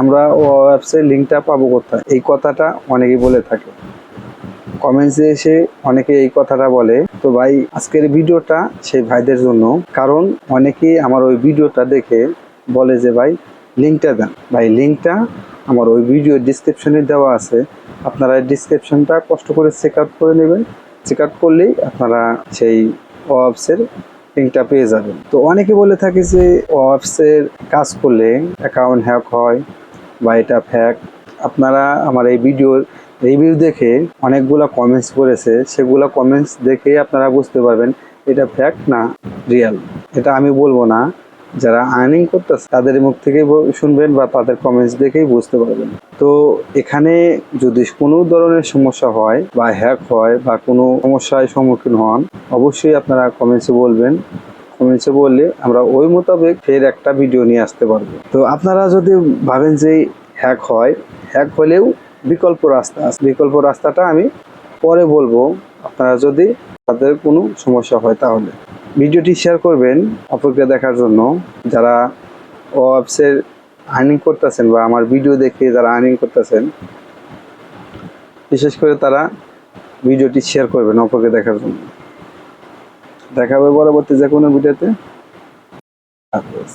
আমরা ও অ্যাপসের লিঙ্কটা পাবো কোথায়? এই কথাটা অনেকেই বলে থাকে। কমেন্টসে এসে অনেকে এই কথাটা বলে। তো ভাই, আজকের ভিডিওটা সেই ভাইদের জন্য। কারণ অনেকেই আমার ওই ভিডিওটা দেখে বলে যে, ভাই লিঙ্কটা দেন। ভাই লিঙ্কটা আমার ওই ভিডিও ডিসক্রিপশনে দেওয়া আছে। আপনারা ডিসক্রিপশনটা কষ্ট করে চেক আউট করে নেবেন। চেক আউট করলেই আপনারা সেই ওয়াপসের লিঙ্কটা পেয়ে যাবেন। তো অনেকে বলে থাকে যে ওয়াপসের কাজ করলে অ্যাকাউন্ট হ্যাক হয়। বা এটা ফ্যাক আপনারা আমার এই ভিডিওর রিভিউ দেখে অনেকগুলো কমেন্টস করেছে, সেগুলো কমেন্টস দেখেই আপনারা বুঝতে পারবেন এটা ফ্যাক্ট না রিয়েল এটা আমি বলব না, যারা আর্নিং করতেছে, তাদের মুখ থেকেই শুনবেন বা তাদের কমেন্টস দেখেই বুঝতে পারবেন। তো এখানে যদি কোনো ধরনের সমস্যা হয় বা হ্যাক হয় বা কোনো সমস্যায় সম্মুখীন হন, অবশ্যই আপনারা কমেন্টসে বলবেন। কমেন্টসে বললে, আমরা ওই মোতাবেক ফের একটা ভিডিও নিয়ে আসতে পারব। তো আপনারা যদি ভাবেন যে হ্যাক হয় হ্যাক হলেও বিকল্প রাস্তা আছে। বিকল্প রাস্তাটা আমি পরে বলব। আপনারা যদি তাদের কোনো সমস্যা হয় তাহলে। ভিডিওটি শেয়ার করবেন অপরকে দেখার জন্য। যারা অ্যাপসের আর্নিং করতেছেন বা আমার ভিডিও দেখে যারা আর্নিং করতেছেন, বিশেষ করে তারা ভিডিওটি শেয়ার করবেন অপরকে দেখার জন্য। দেখা হবে পরবর্তী যে কোনো ভিডিওতে। হাফেজ।